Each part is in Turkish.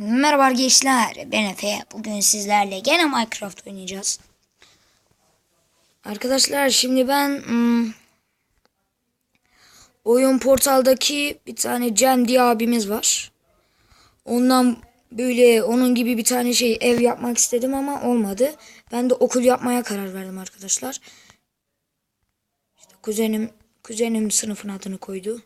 Merhaba gençler, ben Efe. Bugün sizlerle gene Minecraft oynayacağız. Arkadaşlar şimdi ben hmm, oyun portaldaki bir tane Cem diye abimiz var. Ondan böyle onun gibi bir tane şey ev yapmak istedim ama olmadı. Ben de okul yapmaya karar verdim arkadaşlar. İşte kuzenim kuzenim sınıfın adını koydu.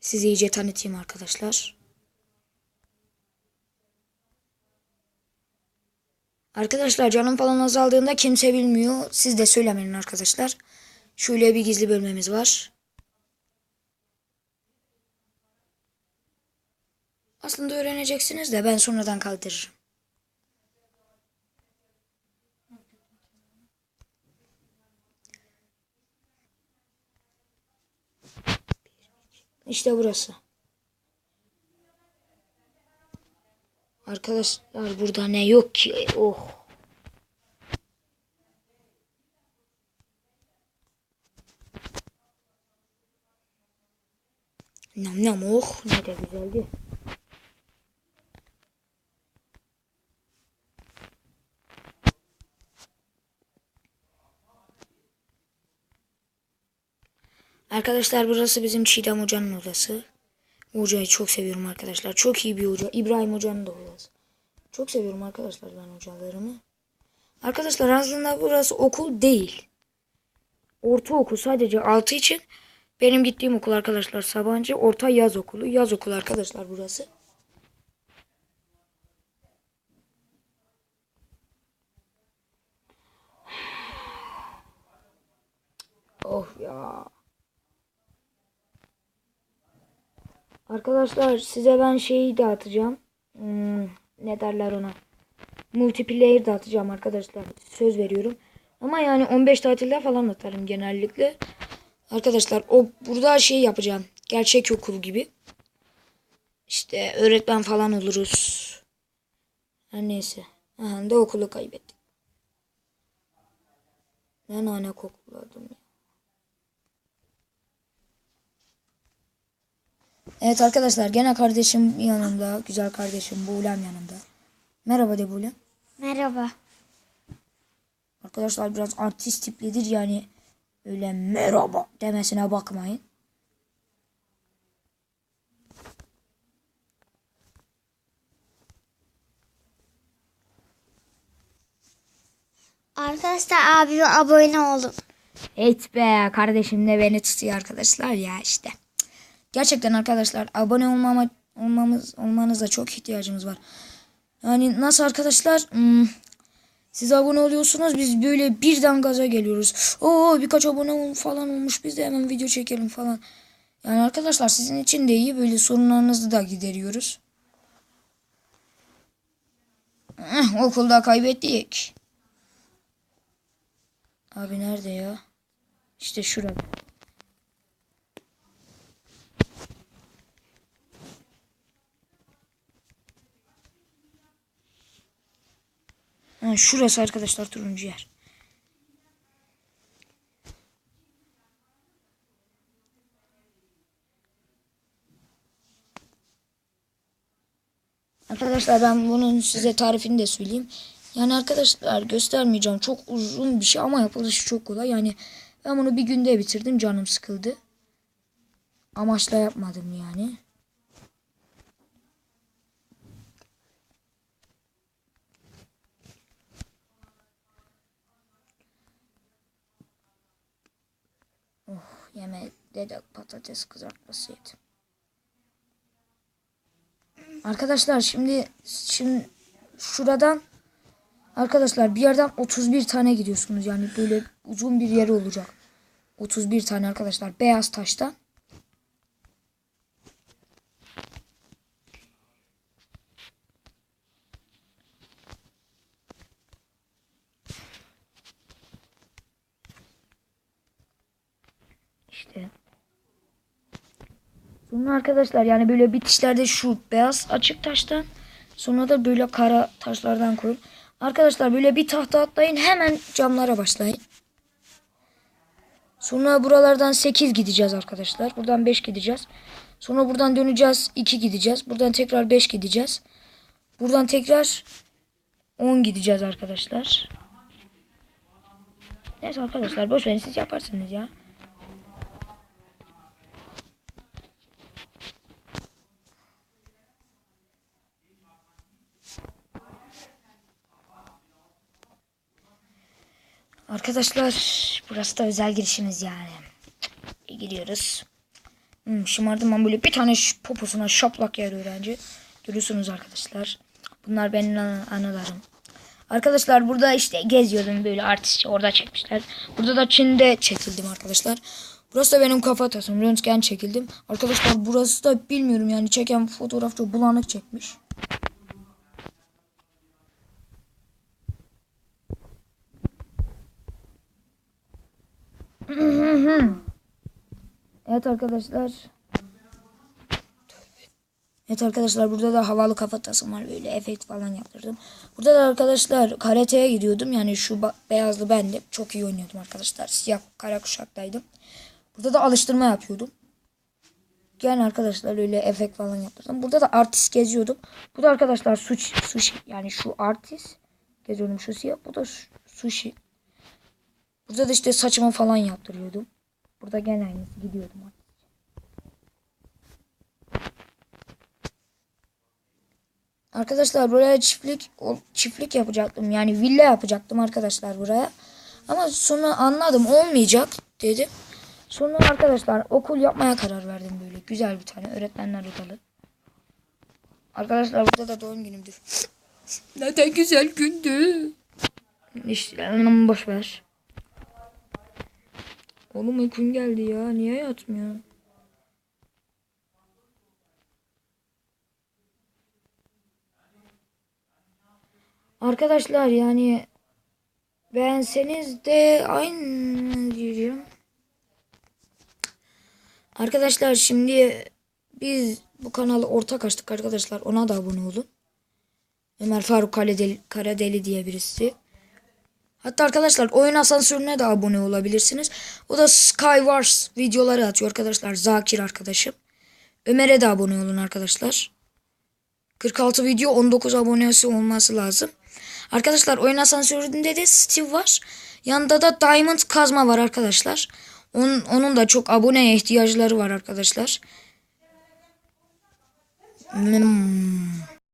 Sizi iyice tanıtayım arkadaşlar. Arkadaşlar canım falan azaldığında kimse bilmiyor. Siz de söylemeyin arkadaşlar. Şöyle bir gizli bölmemiz var. Aslında öğreneceksiniz de ben sonradan kaldırırım. İşte burası. Arkadaşlar burada ne yok ki? Oh. Nam nam oh ne de güzeldi. Arkadaşlar burası bizim Çiğdem Hoca'nın odası. Bu hocayı çok seviyorum arkadaşlar. Çok iyi bir hoca. İbrahim Hoca'nın da odası. Çok seviyorum arkadaşlar ben hocalarımı. Arkadaşlar aslında burası okul değil. Ortaokul sadece 6 için. Benim gittiğim okul arkadaşlar Sabancı. Orta yaz okulu. Yaz okulu arkadaşlar burası. Oh ya. Arkadaşlar size ben şeyi dağıtacağım. Hmm, ne derler ona? Multiplayer dağıtacağım arkadaşlar. Söz veriyorum. Ama yani 15 tatilde falan atarım genellikle. Arkadaşlar o burada şey yapacağım. Gerçek okul gibi. İşte öğretmen falan oluruz. Her neyse. Aha da okulu kaybettik. Ne nane kokladım ya. Evet arkadaşlar gene kardeşim yanımda. Güzel kardeşim Buğlem yanımda. Merhaba de Buğlem. Merhaba. Arkadaşlar biraz artist tiplidir yani öyle merhaba demesine bakmayın. Arkadaşlar abime abone olun. Evet be kardeşim de beni tutuyor arkadaşlar ya işte. Gerçekten arkadaşlar abone olmama, olmamız olmanıza çok ihtiyacımız var. Yani nasıl arkadaşlar? Hmm, siz abone oluyorsunuz biz böyle birden gaza geliyoruz. Oo birkaç abone falan olmuş biz de hemen video çekelim falan. Yani arkadaşlar sizin için de iyi böyle sorunlarınızı da gideriyoruz. Eh, okulda kaybettik. Abi nerede ya? İşte şurada. Ha, şurası arkadaşlar turuncu yer. Arkadaşlar ben bunun size tarifini de söyleyeyim. Yani arkadaşlar göstermeyeceğim. Çok uzun bir şey ama yapılışı çok kolay. Yani ben bunu bir günde bitirdim. Canım sıkıldı. Amaçla yapmadım yani. Oh yemekte de patates kızartması yedim. Arkadaşlar şimdi şimdi şuradan arkadaşlar bir yerden 31 tane gidiyorsunuz. Yani böyle uzun bir yeri olacak. 31 tane arkadaşlar beyaz taştan. İşte. Sonra arkadaşlar yani böyle bitişlerde şu beyaz açık taştan sonra da böyle kara taşlardan koyun. Arkadaşlar böyle bir tahta atlayın hemen camlara başlayın. Sonra buralardan 8 gideceğiz arkadaşlar. Buradan 5 gideceğiz. Sonra buradan döneceğiz 2 gideceğiz. Buradan tekrar 5 gideceğiz. Buradan tekrar 10 gideceğiz arkadaşlar. Neyse arkadaşlar boş verin siz yaparsınız ya. Arkadaşlar burası da özel girişimiz yani. İyi gidiyoruz. Hmm, şımardım ben böyle bir tane poposuna şaplak yer öğrenci. Görüyorsunuz arkadaşlar. Bunlar benim an- anılarım. Arkadaşlar burada işte geziyordum böyle artist orada çekmişler. Burada da Çin'de çekildim arkadaşlar. Burası da benim kafa tasım. Röntgen çekildim. Arkadaşlar burası da bilmiyorum yani çeken fotoğraf çok bulanık çekmiş. Evet arkadaşlar. Evet arkadaşlar burada da havalı kafatasım var böyle efekt falan yaptırdım. Burada da arkadaşlar karateye gidiyordum. Yani şu beyazlı ben de çok iyi oynuyordum arkadaşlar. Siyah kara kuşaktaydım. Burada da alıştırma yapıyordum. Yani arkadaşlar öyle efekt falan yaptırdım. Burada da artist geziyordum. Bu da arkadaşlar sushi, sushi yani şu artist geziyordum şu siyah. Bu da su- sushi. Burada da işte saçımı falan yaptırıyordum. Burada gene aynısı gidiyordum. Arkadaşlar buraya çiftlik çiftlik yapacaktım. Yani villa yapacaktım arkadaşlar buraya. Ama sonra anladım olmayacak dedim. Sonra arkadaşlar okul yapmaya karar verdim böyle. Güzel bir tane öğretmenler odalı. Arkadaşlar burada da doğum günümdü. Neden güzel gündü. İşte boş ver. Oğlum uykum geldi ya. Niye yatmıyor? Arkadaşlar yani beğenseniz de aynı diyeceğim. Arkadaşlar şimdi biz bu kanalı ortak açtık arkadaşlar. Ona da abone olun. Ömer Faruk Karadeli, Karadeli diye birisi. Hatta arkadaşlar oyun asansörüne de abone olabilirsiniz. O da Skywars videoları atıyor arkadaşlar. Zakir arkadaşım. Ömer'e de abone olun arkadaşlar. 46 video 19 abonesi olması lazım. Arkadaşlar oyun asansöründe de Steve var. Yanında da Diamond kazma var arkadaşlar. Onun, onun da çok aboneye ihtiyaçları var arkadaşlar. Hmm.